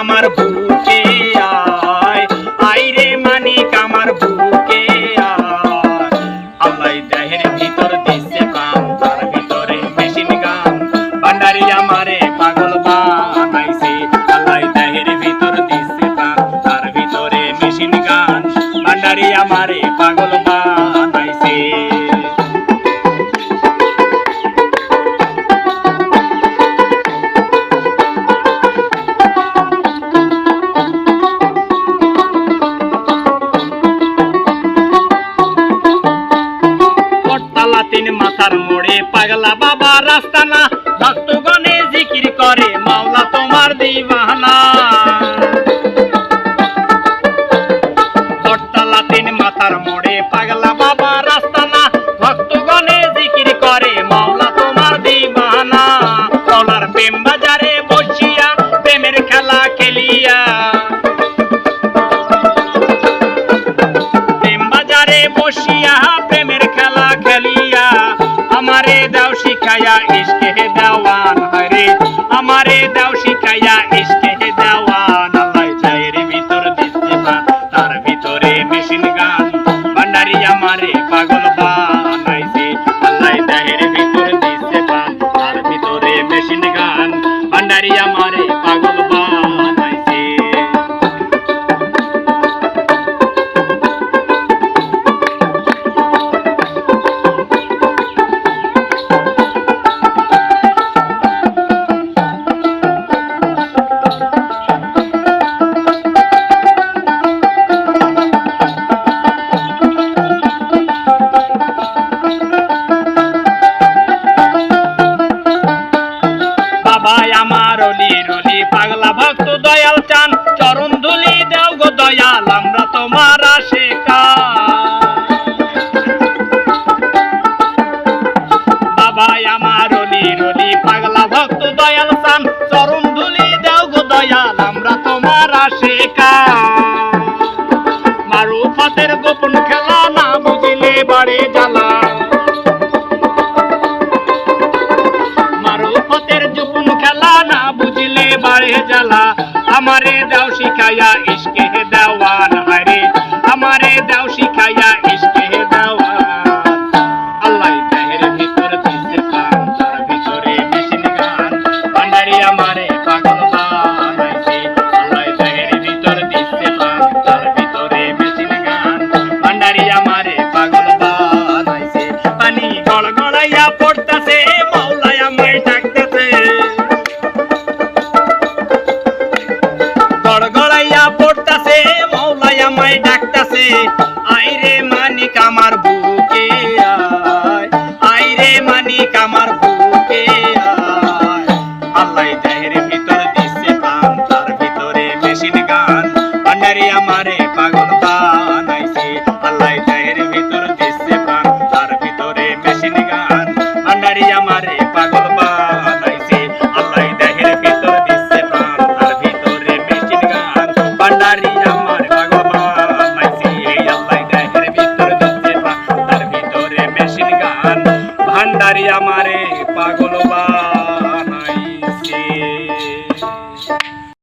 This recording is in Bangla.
আমার বউ। আস্তানা ভক্তগণে জিকির করে মাওলা তোমার বটতলা তিন মাথার মোড়ে পাগলা বাবা দেওয়ান হরে আমারে দাও শিখাইয়া, ইশকে দেওয়ান। আল্লাহ চায়ের ভিতর পান তার ভিতরে মেশিন গান। ভান্ডারি আমারে পাগল বাবাই আমার অলি রলি পাগলা ভক্ত দয়াল চান। চরণ ধুলি দেও গো দয়াল, আমরা তোমার আশেকা বাবাই আমার অলি রলি পাগলা ভক্ত দয়াল চান। চরণ আমারে দাও শিখাইয়া ইশকে আল্লাহ দেহের ভিতর দিচ্ছে প্রাণ, তার ভিতরে মেশিন গান। ভান্ডারি আমারে পাগল বানাইছে আল্লাহ দেহের ভিতর দিচ্ছে প্রাণ, তার ভিতরে মেশিন গান। ভান্ডারি আমারে পাগল বানাইছে আল্লাহ দেহের ভিতর দিচ্ছে প্রাণ, তার ভিতরে মেশিন গান। ভান্ডারি আমার পাগল বানাইছে আল্লাহ দেহের ভিতর দিচ্ছে প্রাণ, তার ভিতরে মেশিন গান। ভান্ডারি আমারে